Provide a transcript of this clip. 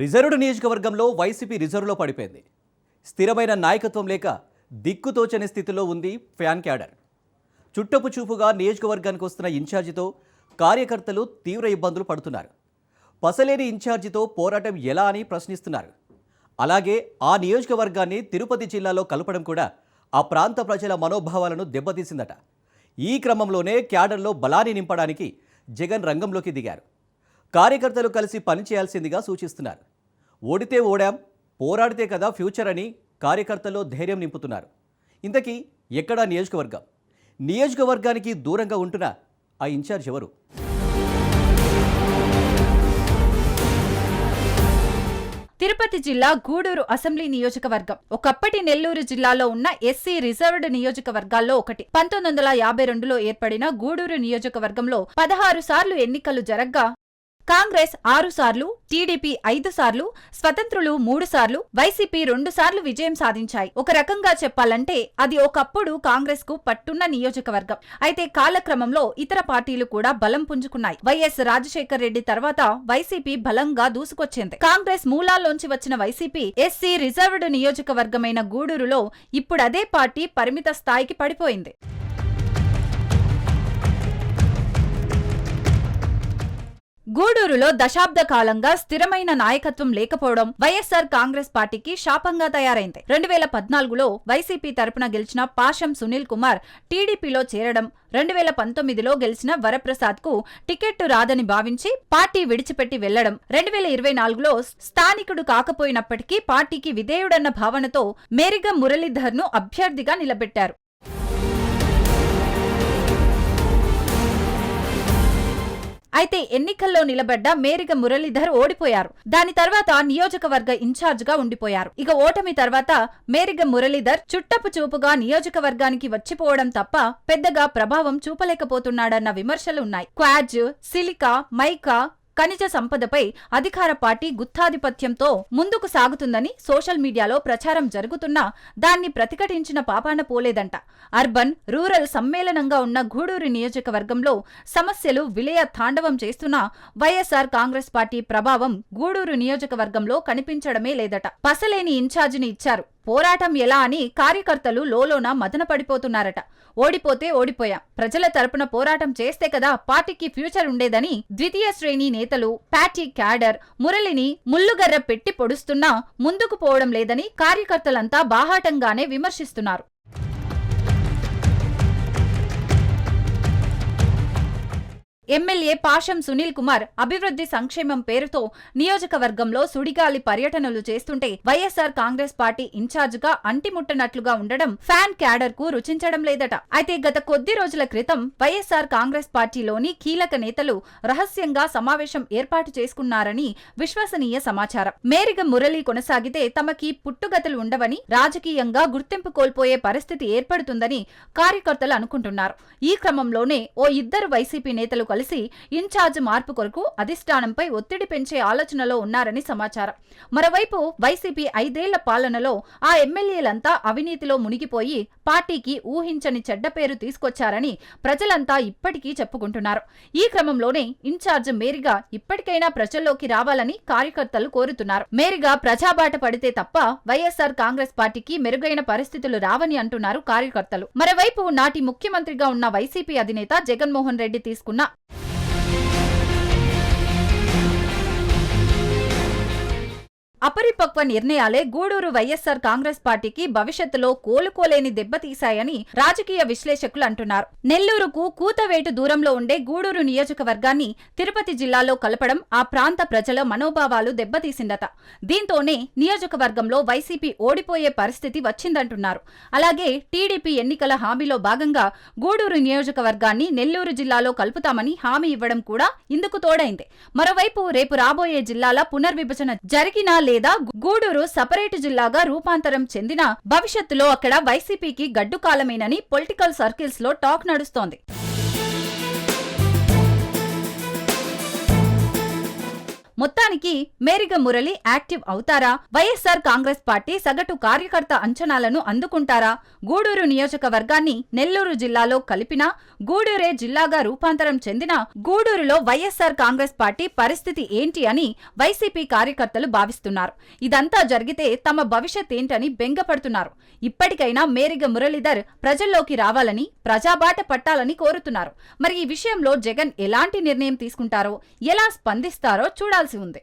Reserved నియోజకవర్గంలో YCP రిజర్వ్లో పడిపోయింది. స్థిరమైన నాయకత్వం లేక దిక్కుతోచని స్థితిలో ఉంది ఫ్యాన్ క్యాడర్. చుట్టపు చూపుగా నియోజకవర్గానికి వస్తున్న ఇన్ఛార్జితో కార్యకర్తలు తీవ్ర ఇబ్బందులు పడుతున్నారు. పసలేని ఇన్ఛార్జితో పోరాటం ఎలా అని ప్రశ్నిస్తున్నారు. అలాగే ఆ నియోజకవర్గాన్ని తిరుపతి జిల్లాలో కలపడం కూడా ఆ ప్రాంత ప్రజల మనోభావాలను దెబ్బతీసిందట. ఈ క్రమంలోనే క్యాడర్లో బలాన్ని నింపడానికి జగన్ రంగంలోకి దిగారు. కార్యకర్తలు కలిసి పనిచేయాల్సిందిగా సూచిస్తున్నారు. ఓడితే ఓడాం పోరాడితే కదా ఫ్యూచర్ అని కార్యకర్తల్లో ధైర్యం నింపుతున్నారు. ఇంతకీ ఎక్కడా నియోజకవర్గం? నియోజకవర్గానికి దూరంగా ఉంటున్న ఆ ఇన్ఛార్జ్ ఎవరు? తిరుపతి జిల్లా గూడూరు అసెంబ్లీ నియోజకవర్గం. ఒకప్పటి నెల్లూరు జిల్లాలో ఉన్న ఎస్సీ రిజర్వ్డ్ నియోజకవర్గాల్లో ఒకటి. పంతొమ్మిది వందల యాభై రెండులో ఏర్పడిన గూడూరు నియోజకవర్గంలో పదహారు సార్లు ఎన్నికలు జరగ్గా కాంగ్రెస్ ఆరు సార్లు టీడీపీ ఐదు సార్లు స్వతంత్రులు మూడు సార్లు వైసీపీ రెండు సార్లు విజయం సాధించాయి. ఒక రకంగా చెప్పాలంటే అది ఒకప్పుడు కాంగ్రెస్కు పట్టున్న నియోజకవర్గం. అయితే కాలక్రమంలో ఇతర పార్టీలు కూడా బలం పుంజుకున్నాయి. వైఎస్ రాజశేఖర్ రెడ్డి తర్వాత వైసీపీ బలంగా దూసుకొచ్చింది. కాంగ్రెస్ మూలాల్లోంచి వచ్చిన వైసీపీ ఎస్సీ రిజర్వ్డ్ నియోజకవర్గమైన గూడూరులో ఇప్పుడదే పార్టీ పరిమిత స్థాయికి పడిపోయింది. గూడూరులో దశాబ్ద కాలంగా స్థిరమైన నాయకత్వం లేకపోవడం వైఎస్ఆర్ కాంగ్రెస్ పార్టీకి శాపంగా తయారైంది. రెండు వేల పద్నాలుగులో వైసీపీ తరపున గెలిచిన పాషం సునీల్ కుమార్ టీడీపీలో చేరడం రెండు వేల పంతొమ్మిదిలో గెలిచిన వరప్రసాద్కు టికెట్ రాదని భావించి పార్టీ విడిచిపెట్టి వెళ్ళడం రెండు వేల ఇరవై నాలుగులో స్థానికుడు కాకపోయినప్పటికీ పార్టీకి విధేయుడన్న భావనతో మేరిగ మురళీధర్ను అభ్యర్థిగా నిలబెట్టారు. అయితే ఎన్నికల్లో నిలబడ్డ మేరిగ మురళీధర్ ఓడిపోయారు. దాని తర్వాత నియోజకవర్గ ఇన్ఛార్జ్గా ఉండిపోయారు. ఇక ఓటమి తర్వాత మేరిగ మురళీధర్ చుట్టపు చూపుగా నియోజకవర్గానికి వచ్చిపోవడం తప్ప పెద్దగా ప్రభావం చూపలేకపోతున్నాడన్న విమర్శలు ఉన్నాయి. క్వాజ్ సిలికా మైకా ఖనిజ సంపదపై అధికార పార్టీ గుత్తాధిపత్యంతో ముందుకు సాగుతుందని సోషల్ మీడియాలో ప్రచారం జరుగుతున్నా దాన్ని ప్రతిఘటించిన పాపాన పోలేదంట. అర్బన్ రూరల్ సమ్మేళనంగా ఉన్న గూడూరు నియోజకవర్గంలో సమస్యలు విలయ తాండవం చేస్తున్నా వైఎస్ఆర్ కాంగ్రెస్ పార్టీ ప్రభావం గూడూరు నియోజకవర్గంలో కనిపించడమే లేదట. పసలేని ఇన్ఛార్జిని ఇచ్చారు. పోరాటం ఎలా అని కార్యకర్తలు లోలోన మదన పడిపోతున్నారట ఓడిపోతే ఓడిపోయాం. ప్రజల తరపున పోరాటం చేస్తే కదా పార్టీకి ఫ్యూచర్ ఉండేదని ద్వితీయ శ్రేణి నేతలు ప్యాటీ క్యాడర్ మురళిని ముల్లుగర్ర పెట్టి పొడుస్తున్నా ముందుకు పోవడం లేదని కార్యకర్తలంతా బాహాటంగానే విమర్శిస్తున్నారు. ఎమ్మెల్యే పాషం సునీల్ కుమార్ అభివృద్ధి సంక్షేమం పేరుతో నియోజకవర్గంలో సుడిగాలి పర్యటనలు చేస్తుంటే వైఎస్ఆర్ కాంగ్రెస్ పార్టీ ఇన్ఛార్జిగా అంటిముట్టనట్లుగా ఉండడం ఫ్యాన్ క్యాడర్కు రుచించడం లేదట. అయితే గత కొద్ది రోజుల క్రితం వైఎస్ఆర్ కాంగ్రెస్ పార్టీలోని కీలక నేతలు రహస్యంగా సమావేశం ఏర్పాటు చేసుకున్నారని విశ్వసనీయ సమాచారం. మేరిగ మురళి కొనసాగితే తమకి పుట్టుగతులు ఉండవని రాజకీయంగా గుర్తింపు కోల్పోయే పరిస్థితి ఏర్పడుతుందని కార్యకర్తలు అనుకుంటున్నారు. ఈ క్రమంలోనే ఓ ఇద్దరు వైసీపీ నేతలు కలిసి ఇన్ఛార్జ్ మార్పు కొరకు అధిష్టానంపై ఒత్తిడి పెంచే ఆలోచనలో ఉన్నారని సమాచారం. మరోవైపు వైసీపీ ఐదేళ్ళ పాలనలో ఆ ఎమ్మెల్యేలంతా అవినీతిలో మునిగిపోయి పార్టీకి ఊహించని చెడ్డ పేరు తీసుకొచ్చారని ప్రజలంతా ఇప్పటికీ చెప్పుకుంటున్నారు. ఈ క్రమంలోనే ఇన్ఛార్జ్ మేరిగా ఇప్పటికైనా ప్రజల్లోకి రావాలని కార్యకర్తలు కోరుతున్నారు. మేరిగా ప్రజాబాట పడితే తప్ప వైఎస్ఆర్ కాంగ్రెస్ పార్టీకి మెరుగైన పరిస్థితులు రావని అంటున్నారు కార్యకర్తలు. మరోవైపు నాటి ముఖ్యమంత్రిగా ఉన్న వైసీపీ అధినేత జగన్మోహన్ రెడ్డి తీసుకున్న అపరిపక్వ నిర్ణయాలే గూడూరు వైఎస్సార్ కాంగ్రెస్ పార్టీకి భవిష్యత్తులో కోలుకోలేని దెబ్బతీశాయని రాజకీయ విశ్లేషకులు అంటున్నారు. నెల్లూరుకు కూతవేటు దూరంలో ఉండే గూడూరు నియోజకవర్గాన్ని తిరుపతి జిల్లాలో కలపడం ఆ ప్రాంత ప్రజల మనోభావాలు దెబ్బతీసిందట. దీంతోనే నియోజకవర్గంలో వైసీపీ ఓడిపోయే పరిస్థితి వచ్చిందంటున్నారు. అలాగే టీడీపీ ఎన్నికల హామీలో భాగంగా గూడూరు నియోజకవర్గాన్ని నెల్లూరు జిల్లాలో కలుపుతామని హామీ ఇవ్వడం కూడా ఇందుకు తోడైంది. మరోవైపు రేపు రాబోయే జిల్లాల పునర్విభజన జరిగినా లేదా గూడూరు సపరేటు జిల్లాగా రూపాంతరం చెందిన భవిష్యత్తులో అక్కడ వైసీపీకి గడ్డుకాలమేనని పొలిటికల్ సర్కిల్స్లో టాక్ నడుస్తోంది. మొత్తానికి మేరిగ మురళి యాక్టివ్ అవుతారా? వైఎస్ఆర్ కాంగ్రెస్ పార్టీ సగటు కార్యకర్త అంచనాలను అందుకుంటారా? గూడూరు నియోజకవర్గాన్ని నెల్లూరు జిల్లాలో కలిపినా గూడూరే జిల్లాగా రూపాంతరం చెందిన గూడూరులో వైఎస్ఆర్ కాంగ్రెస్ పార్టీ పరిస్థితి ఏంటి అని వైసీపీ కార్యకర్తలు భావిస్తున్నారు. ఇదంతా జరిగితే తమ భవిష్యత్ ఏంటని బెంగపడుతున్నారు. ఇప్పటికైనా మేరిగ మురళీధర్ ప్రజల్లోకి రావాలని ప్రజాబాట పట్టాలని కోరుతున్నారు. మరి ఈ విషయంలో జగన్ ఎలాంటి నిర్ణయం తీసుకుంటారో ఎలా స్పందిస్తారో చూడాల్సి ఉంది.